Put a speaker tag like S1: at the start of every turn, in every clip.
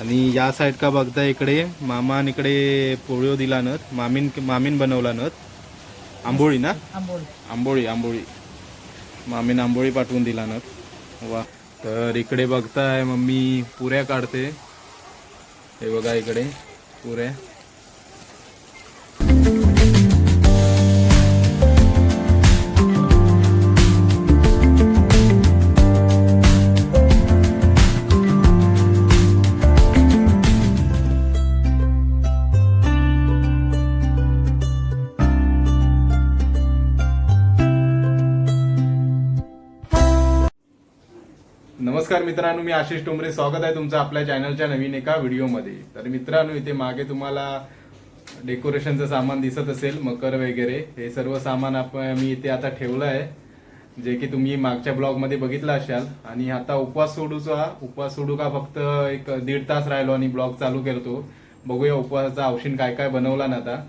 S1: आणि या साईड का बघता इकडे मामान इकडे पोळ्यो दिला नत मामीन मामीन बनवला नत आंबोळी ना?
S2: आंबोळी.
S1: आंबोळी आंबोळी. मामीन आंबोळी पाठवून दिला नत वा. तर इकडे बघताय मम्मी पुऱ्या काढते. हे बघा इकडे पुऱ्या. नमस्कार मित्रांनो मी आशिष टोमरे. स्वागत आहे तुमचं आपल्या चॅनलच्या नवीन एका व्हिडिओमध्ये. तर मित्रांनो इथे मागे तुम्हाला डेकोरेशनचं सामान दिसत असेल मकर वगैरे. हे सर्व सामान आपण मी इथे आता ठेवलं आहे जे की तुम्ही मागच्या ब्लॉगमध्ये बघितलं असाल. आणि आता उपवास सोडूचा उपवास सोडू का फक्त एक दीड तास राहिलो आणि ब्लॉग चालू करतो. बघूया उपवासाचा औषध काय काय बनवला ना आता.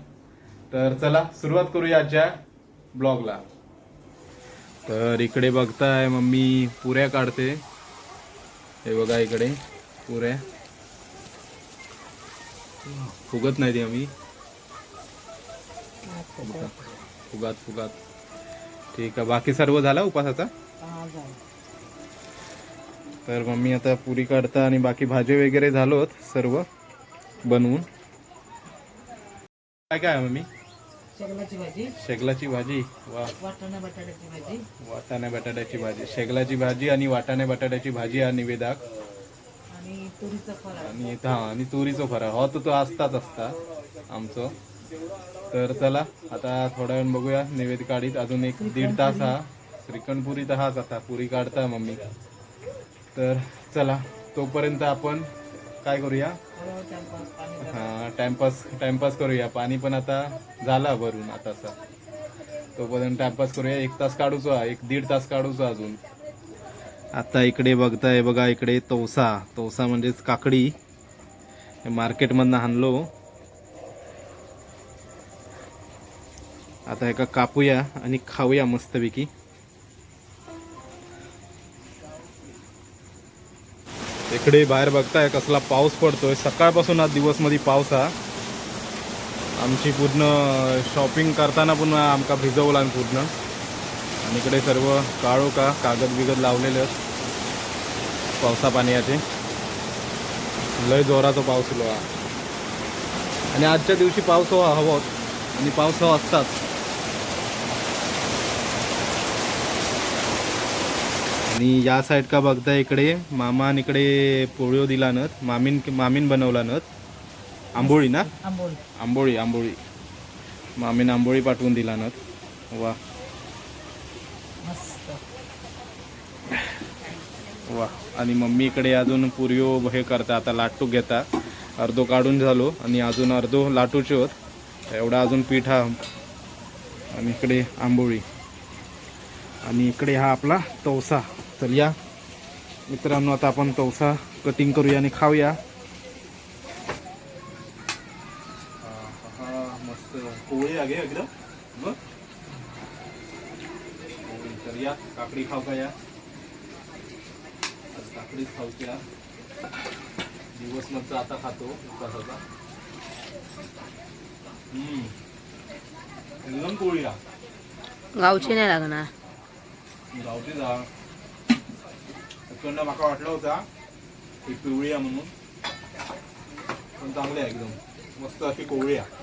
S1: तर चला सुरुवात करूया आजच्या ब्लॉगला. तर इकडे बघताय मम्मी पुऱ्या काढते. हे बघा इकडे पुऱ्या. फुगत नाही ती आम्ही. फुगात फुगात. ठीक आहे बाकी सर्व झाला उपासाचा? तर मम्मी आता पुरी काढता आणि बाकी भाजी वगैरे झालोत सर्व बनवून. काय काय मम्मी?
S2: शेगलाची भाजी.
S1: शेगलाची भाजी वा.
S2: वाटाणा बटाट्याची भाजी.
S1: वाटाण्या बटाट्याची भाजी. शेगलाची भाजी आणि वाटाण्या बटाट्याची भाजी हा निवेदाक.
S2: आणि तुरीचं फराळ
S1: आणि हा आणि तुरीचं फराळ हो तर तो असताच असता आमचं. तर चला आता थोड्या वेळ बघूया. निवेद काढीत अजून एक दीड तास हा. श्रीखंड पुरी तर हाच आता. पुरी काढता मम्मी. तर चला तोपर्यंत आपण काय करूया? हा टाइमपास टाइमपास करूया. पाणी पण आता झाला भरून आताचा. तोपर्यंत टाइमपास करूया. एक तास काढूचो एक दीड तास काढूचो अजून. आता इकडे बघताय बघा इकडे तवसा तवसा म्हणजेच काकडी. मार्केटमधनं आणलो. आता एका कापूया आणि खाऊया मस्तपैकी. इकडे बाहेर बघताय कसला पाऊस पडतोय. सकाळपासून आज दिवसमध्ये पाऊस हा. आमची पूर्ण शॉपिंग करताना पण आमका भिजवला पूर्ण. आणि इकडे सर्व काळो का कागद बिगद लावलेले आहेत. पावसा पाण्याचे लय जोराचा पाऊस लो हा आणि आजच्या दिवशी पाऊस हवा हवा आणि पाऊस हो असतात आणि या साईड का बघता इकडे मामान इकडे पोळ्यो दिला नत मामीन मामीन बनवला नत आंबोळी ना?
S2: आंबोळी.
S1: आंबोळी आंबोळी. मामीन आंबोळी पाठवून दिला नत वा.
S2: मस्त.
S1: वा. आणि मम्मी इकडे अजून पुरियो हे करता आता लाटू घेता. अर्धो काढून झालो आणि अजून अर्धो लाटूचे होत. एवढा अजून पीठ हा. आणि इकडे आंबोळी. आणि इकडे हा आपला तवसा. तर या मित्रांनो आता आपण तवसा कटिंग करूया आणि खाऊया मस्त पोळी आहे एकदम बघ. तर या काकडी खाऊ का या काकडीच खाऊची या दिवस मग आता खातो उपासाचा. एकदम पोळी या
S3: गावची नाही लागणार
S1: गावठी जा तिकडनं म्हाका वाटलं होता ही पिवळी आहे म्हणून. पण चांगली आहे एकदम. मस्त अशी कोवळी आहे.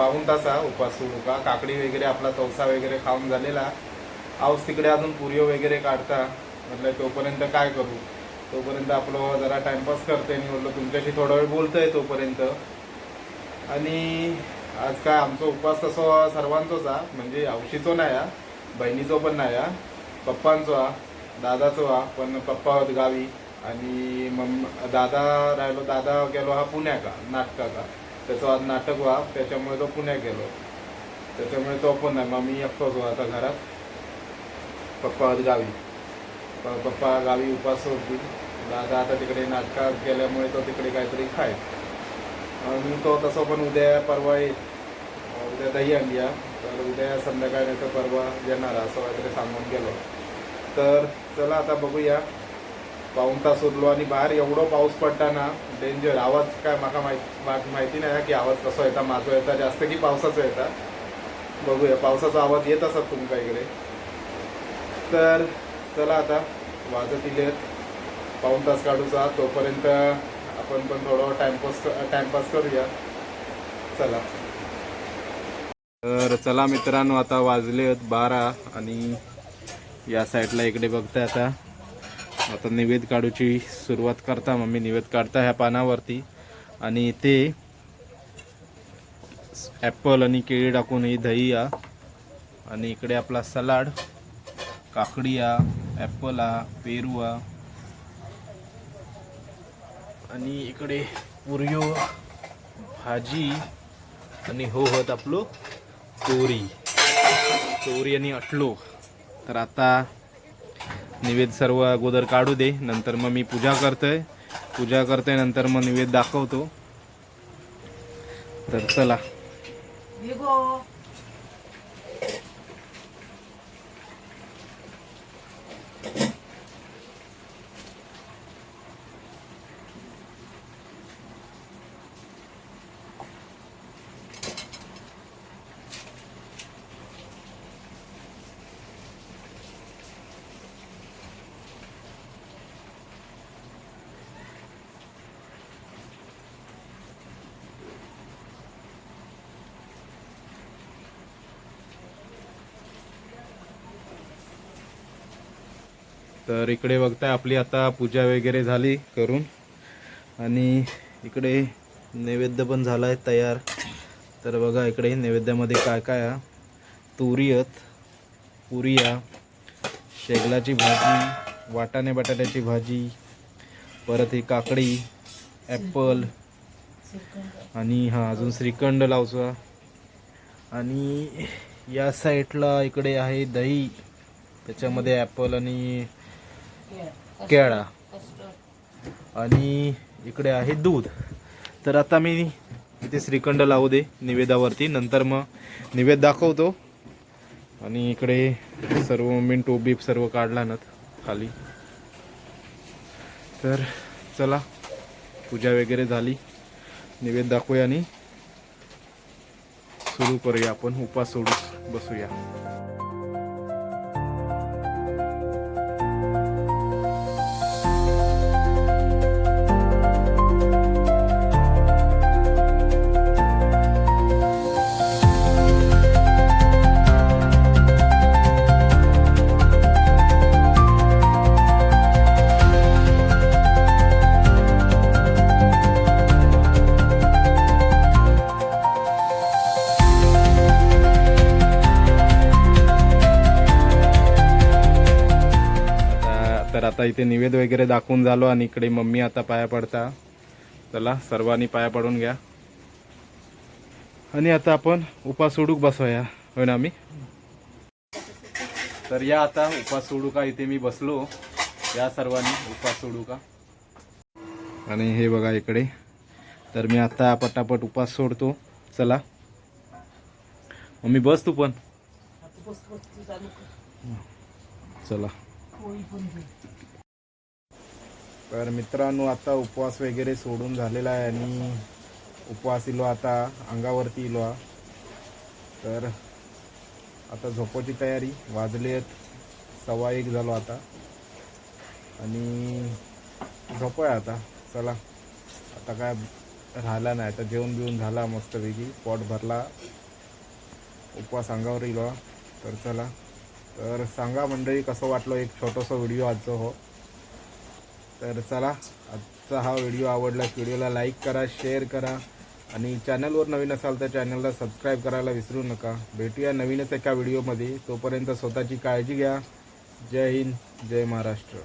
S1: अजून तासा उपास सोडू का काकडी वगैरे आपला तवसा वगैरे खाऊन झालेला. आऊस तिकडे अजून पुरियो वगैरे काढता. म्हटलं तोपर्यंत काय करू? तोपर्यंत आपलं जरा टाइमपास करते आणि म्हटलं तुमच्याशी थोडा वेळ बोलतोय तोपर्यंत. आणि आज काय आमचा उपवास तसो सर्वांचोच हा. म्हणजे आवशीचो नाही हा. बहिणीचो पण नाही हा. पप्पांचो हा. दादाचो हा. पण पप्पा होत गावी. आणि मम दादा राहिलो दादा गेलो हा पुण्याका नाटकाका. त्याचं नाटक व्हा त्याच्यामुळे तो पुण्यात गेलो. त्याच्यामुळे तो पण नाही मग मी एकटोच हो आता घरात. पप्पा गावी. पप्पा गावी उपास होती. दादा आता तिकडे नाटकात गेल्यामुळे तो तिकडे काहीतरी खाय. मी तो तसं पण उद्या परवा येईल उद्या दही आणली तर उद्या संध्याकाळी नाही तर परवा येणार असं वगैरे सांगून गेलो. तर चला आता बघूया. पाऊण तास उरलो आणि बाहेर एवढं पाऊस पडताना डेंजर आवाज काय माका माहिती माहिती नाही की आवाज कसं येता माझा येता जास्त की पावसाचं येता. बघूया पावसाचा आवाज येत असत तुमका इकडे. तर चला आता वाजत इले पाऊण तास काढूचा तोपर्यंत आपण पण थोडं टाइमपास टाइमपास करूया. चला. तर चला मित्रांनो आता वाजले आहेत बारा आणि या साईडला इकडे बघताय आता. आता निवेद काढूची सुरुवात करता मम्मी निवेद काढता ह्या पानावरती. आणि ते ॲपल आणि केळी टाकून ही दही या आणि इकडे आपला सलाड काकडी आ ॲपल आ पेरू आ आणि इकडे पुरियो भाजी आणि हो होत आपलो तोरी. तोरी आणि अटलो. तर आता निवेद सर्व अगोदर काढू दे नंतर मग मी पूजा करतोय. पूजा करतोय नंतर मग निवेद दाखवतो. तर चला. तर इकडे बघताय आपली आता पूजा वगैरे झाली करून. आणि इकडे नैवेद्य पण झाला आहे तयार. तर बघा इकडे नैवेद्यामध्ये काय काय तुरीयत पुरिया शेगलाची भाजी वाटाणे बटाट्याची भाजी परत ही काकडी ॲपल आणि हा अजून श्रीखंड लावचा आणि या साईडला इकडे आहे दही. त्याच्यामध्ये ॲपल आणि केळा. आणि इकडे आहे दूध. तर आता मी इथे श्रीखंड लावू दे निवेदावरती. नंतर मग निवेद दाखवतो. आणि इकडे सर्व टोप बीप सर्व काढला ना खाली. तर चला पूजा वगैरे झाली. निवेद दाखवूया आणि सुरू करूया आपण. उपास सोडू बसूया. आता- इथे निवेद वगैरे दाखवून झालो आणि इकडे मम्मी आता पाया पडता. चला सर्वांनी पाया पडून घ्या. आणि आता आपण उपास सोडूक बसवूया. होय ना आम्ही? तर या आता उपास सोडू का इथे मी बसलो. या सर्वांनी उपास सोडू का आणि हे बघा इकडे. तर मी आता पटापट उपास सोडतो. चला. मम्मी बस तू पण.
S2: चालू कर
S1: चला
S2: पोळी पण घे
S1: तर मित्रांनो आता उपवास वगैरे सोडून झालेला आहे आणि उपवास इलो आता अंगावरती इलो. तर आता झोपाची तयारी वाजले आहेत सव्वा एक झालो आता. आणि झोपूया आता चला. आता काय राहिला नाही तर जेवण बिवून झाला मस्तपैकी पॉट भरला. उपवास अंगावर इलो. तर चला. तर सांगा मंडळी कसं वाटलं एक छोटासा व्हिडिओ आजचं हो? तर चला आजचा हा व्हिडिओ आवडला व्हिडिओला लाईक करा शेअर करा. आणि चॅनलवर नवीन असाल तर चॅनलला सबस्क्राईब करायला विसरू नका. भेटूया नवीनच एका व्हिडिओमध्ये तोपर्यंत स्वतःची काळजी घ्या. जय हिंद जय महाराष्ट्र.